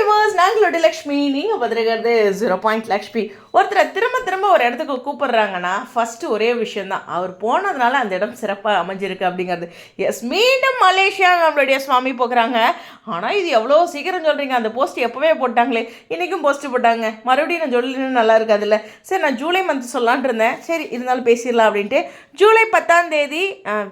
Viewers நாங்களோட Lakshmi நீங்கள் பதிருக்கிறது zero point Lakshmi. ஒருத்தரை திரும்ப திரும்ப ஒரு இடத்துக்கு கூப்பிடுறாங்கன்னா ஃபஸ்ட்டு ஒரே விஷயந்தான் அவர் போனதுனால அந்த இடம் சிறப்பாக அமைஞ்சிருக்கு அப்படிங்கிறது. எஸ் மீண்டும் மலேசியா நம்மளுடைய சுவாமி போகிறாங்க ஆனால் இது எவ்வளோ சீக்கிரம் சொல்கிறீங்க அந்த போஸ்ட் எப்போவே போட்டாங்களே. இன்றைக்கும் போஸ்ட் போட்டாங்க. மறுபடியும் நான் சொல்லணும் நல்லா இருக்காதுல்ல. சரி நான் ஜூலை மந்த் சொல்லலான்ட்டு இருந்தேன். சரி இருந்தாலும் பேசிடலாம் அப்படின்ட்டு. ஜூலை பத்தாம் தேதி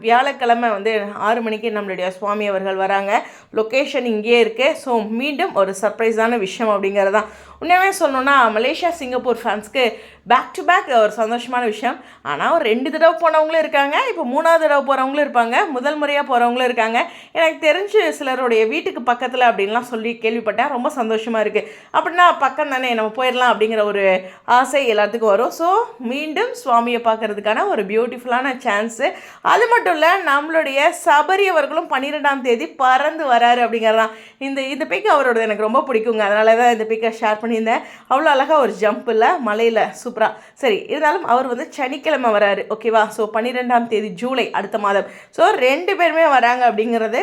வியாழக்கிழமை வந்து ஆறு மணிக்கு நம்மளுடைய சுவாமி அவர்கள் வராங்க. லொக்கேஷன் இங்கேயே இருக்குது ஸோ மீண்டும் ஒரு சர்ப்ரைஸான விஷயம் அப்படிங்கிறது தான் உண்மையாகவே சொல்லணும்னா மலேசியா சிங்கப்பூர் ஃபேன்ஸ்க்கு பேக் டு பேக் ஒரு சந்தோஷமான விஷயம். ஆனால் ஒரு ரெண்டு தடவை போனவங்களும் இருக்காங்க. இப்போ மூணாவது தடவை போகிறவங்களும் இருப்பாங்க. முதல் முறையாக போகிறவங்களும் இருக்காங்க. எனக்கு தெரிஞ்சு சிலருடைய வீட்டுக்கு பக்கத்தில் அப்படின்லாம் சொல்லி கேள்விப்பட்டேன். ரொம்ப சந்தோஷமாக இருக்குது அப்படின்னா பக்கம் தானே நம்ம போயிடலாம் அப்படிங்கிற ஒரு ஆசை எல்லாத்துக்கும் வரும். ஸோ மீண்டும் சுவாமியை பார்க்கறதுக்கான ஒரு பியூட்டிஃபுல்லான சான்ஸு அது மட்டும் இல்லை நம்மளுடைய சபரி அவர்களும் பன்னிரெண்டாம் தேதி பறந்து வராரு அப்படிங்கிறதான் இந்த இந்த பிக் அவரோட எனக்கு ரொம்ப பிடிக்குங்க. அதனால தான் இந்த பிக்கை ஷேர் பண்ணியிருந்தேன். அவ்வளோ அழகாக ஒரு ஜம்ப் இல்லை மலையில் சூப்பராக சரி இருந்தாலும் அவர் வந்து சனிக்கிழமை வராரு. ஓகேவா ஸோ பன்னிரெண்டாம் தேதி ஜூலை அடுத்த மாதம். ஸோ ரெண்டு பேருமே வராங்க அப்படிங்கிறது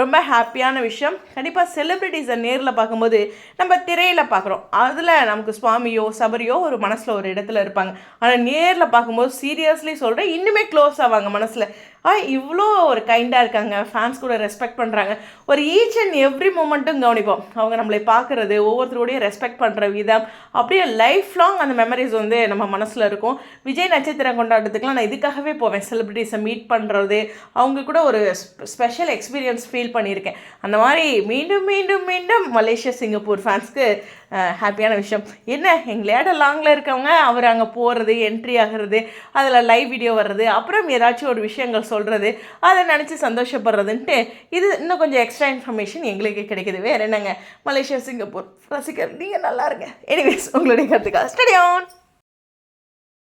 ரொம்ப ஹாப்பியான விஷயம். கண்டிப்பாக செலிப்ரிட்டிஸை நேரில் பார்க்கும்போது நம்ம திரையில் பார்க்குறோம். அதில் நமக்கு சுவாமியோ சபரியோ ஒரு மனசில் ஒரு இடத்துல இருப்பாங்க. ஆனால் நேரில் பார்க்கும்போது சீரியஸ்லி சொல்கிறேன் இன்னுமே க்ளோஸ் ஆவாங்க மனசில். ஆ இவ்வளோ ஒரு கைண்டாக இருக்காங்க. ஃபேன்ஸ் கூட ரெஸ்பெக்ட் பண்ணுறாங்க ஒரு ஈச் அண்ட் எவ்ரி மூமெண்ட்டும் கவனிப்போம். அவங்க நம்மளை பார்க்குறது ஒவ்வொருத்தரோடையும் ரெஸ்பெக்ட் பண்ணுற விதம். அப்படியே லைஃப் லாங் அந்த மெமரிஸ் வந்து நம்ம மனசில் இருக்கும். விஜய் நட்சத்திரம் கொண்டாட்டத்துக்குலாம் நான் இதுக்காகவே போவேன். செலிப்ரிட்டிஸை மீட் பண்ணுறது அவங்க கூட ஒரு ஸ்பெஷல் எக்ஸ்பீரியன்ஸ் ஃபீல் ஃபீல் பண்ணியிருக்கேன். அந்த மாதிரி மீண்டும் மீண்டும் மீண்டும் மலேசியா சிங்கப்பூர் ஃபேன்ஸ்க்கு ஹாப்பியான விஷயம். என்ன எங்களையாட லாங்கில் இருக்கவங்க அவர் அங்கே போகிறது என்ட்ரி ஆகிறது அதில் லைவ் வீடியோ வர்றது அப்புறம் ஏதாச்சும் ஒரு விஷயங்கள் சொல்கிறது அதை நினச்சி சந்தோஷப்படுறதுன்ட்டு இது இன்னும் கொஞ்சம் எக்ஸ்ட்ரா இன்ஃபர்மேஷன் எங்களுக்கு கிடைக்கிது. வேறு என்னங்க? மலேசியா சிங்கப்பூர் ரசிகர் நீங்கள் நல்லா இருங்க. எனிவேஸ் உங்களுடைய கருத்துக்காக ஸ்டடியோன்